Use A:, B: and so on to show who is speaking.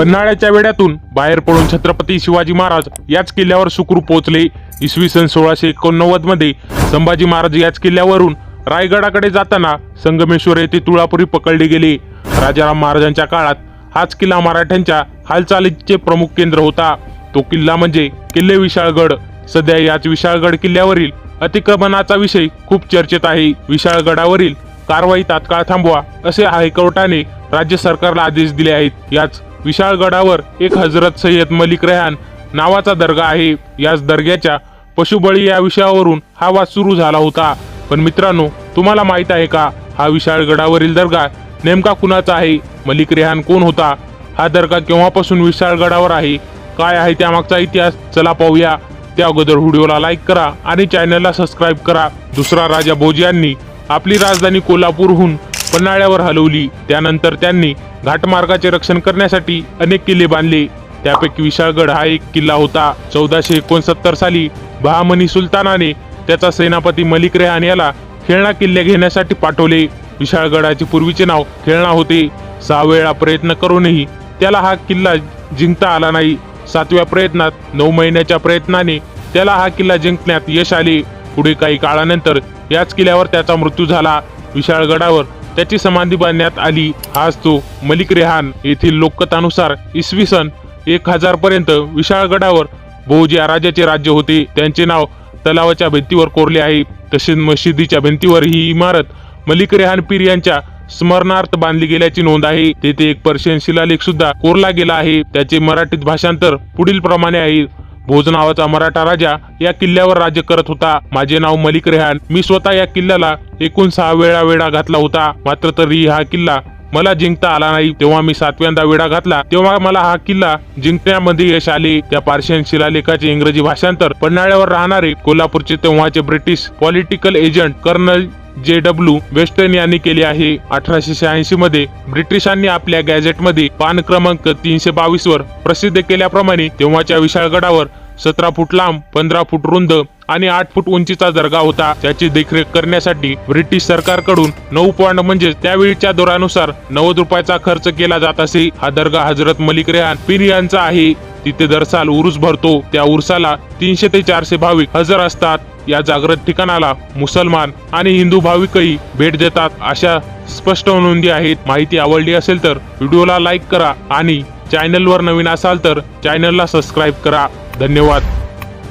A: पन्हाळ्याच्या वेड्यातून बाहेर पडून छत्रपती शिवाजी महाराज याच किल्ल्यावर सुखरूप पोहोचले. इसवी सन सोळाशे एकोणनव्वदमध्ये संभाजी महाराज याच किल्ल्यावरून रायगडाकडे जाताना संगमेश्वर येथे तुळापुरी पकडले गेले. राजाराम महाराजांच्या काळात हाच किल्ला मराठ्यांच्या हालचालीचे प्रमुख केंद्र होता. तो किल्ला म्हणजे किल्ले विशाळगड. सध्या याच विशाळगड किल्ल्यावरील अतिक्रमणाचा विषय खूप चर्चेत आहे. विशाळगडावरील कारवाई तात्काळ थांबवा असे हायकोर्टाने राज्य सरकारला आदेश दिले आहेत. याच विशाळगडावर एक हजरत सय्यद मलिक रेहान नावाचा दर्गा आहे. याच दर्ग्याच्या पशुबळी या विषयावरून हा वाद सुरू झाला होता. पण मित्रांनो तुम्हाला माहीत आहे का? हा विशाळगडावरील दर्गा नेमका कुणाचा आहे? मलिक रेहान कोण होता? हा दर्गा केव्हापासून विशाळगडावर आहे? काय आहे त्यामागचा इतिहास? चला पाहूया. त्या अगोदर व्हिडिओला लाईक करा आणि चॅनलला सबस्क्राईब करा. दुसरा राजा भोज यांनी आपली राजधानी कोल्हापूरहून पन्हाळ्यावर हलवली. त्यानंतर त्यांनी घाटमार्गाचे रक्षण करण्यासाठी अनेक किल्ले बांधले. त्यापैकी विशाळगड हा एक किल्ला होता. चौदाशे एकोणसत्तर साली बहामनी सुलतानाने त्याचा सेनापती मलिक रेहान याला खेळणा किल्ले घेण्यासाठी पाठवले. विशाळगडाचे पूर्वीचे नाव खेळणा होते. सहा वेळा प्रयत्न करूनही त्याला हा किल्ला जिंकता आला नाही. सातव्या प्रयत्नात नऊ महिन्याच्या प्रयत्नाने त्याला हा किल्ला जिंकण्यात यश आले. पुढे काही काळानंतर याच किल्ल्यावर त्याचा मृत्यू झाला. विशाळगडावर त्याची समाधी बांधण्यात आली. आज तो मलिक रेहान येथील लोककथानुसार इसवी सन एक हजार पर्यंत विशाळगडावर भोज या राजाचे राज्य होते. त्यांचे नाव तलावाच्या भिंतीवर कोरले आहे. तसेच मशिदीच्या भिंतीवर ही इमारत मलिक रेहान पीर यांच्या स्मरणार्थ बांधली गेल्याची नोंद आहे. तेथे एक पर्शियन शिलालेख सुद्धा कोरला गेला आहे. त्याचे मराठीत भाषांतर पुढील प्रमाणे आहे. भोज नावाचा मराठा राजा या किल्ल्यावर राज्य करत होता. माझे नाव मलिक रेहान. मी स्वतः या किल्ल्याला एकूण सहा वेळा वेढा घातला होता. मात्र तरी हा किल्ला मला जिंकता आला नाही. तेव्हा मी सातव्यांदा वेढा घातला. तेव्हा मला हा किल्ला जिंकण्यामध्ये यश आले. त्या पार्शियन शिलालेखाचे इंग्रजी भाषांतर पन्हाळ्यावर राहणारे कोल्हापूरचे तेव्हाचे British political agent colonel J W Western यांनी केले आहे. अठराशे शहाऐंशी मध्ये ब्रिटिशांनी आपल्या गॅझेटमध्ये पान क्रमांक तीनशे बावीस वर प्रसिद्ध केल्याप्रमाणे तेव्हाच्या विशाळगडावर सतरा फूट लांब पंधरा फूट रुंद आणि आठ फूट उंचीचा दर्गा होता. त्याची देखरेख करण्यासाठी ब्रिटिश सरकारकडून नऊ पॉइंट म्हणजे त्यावेळीच्या दरानुसार नव्वद रुपयाचा खर्च केला जात असे. हा दर्गा हजरत मलिक रेहान पीर यांचा आहे. तिथे दर साल उरूस भरतो. त्या उरसाला तीनशे ते चारशे भाविक हजर असतात. या जागृत ठिकाणाला मुसलमान आणि हिंदू भाविकही भेट देतात अशा स्पष्ट नोंदी आहेत. माहिती आवडली असेल तर व्हिडिओला लाईक करा आणि चॅनलवर नवीन असाल तर चॅनलला सबस्क्राईब करा. धन्यवाद.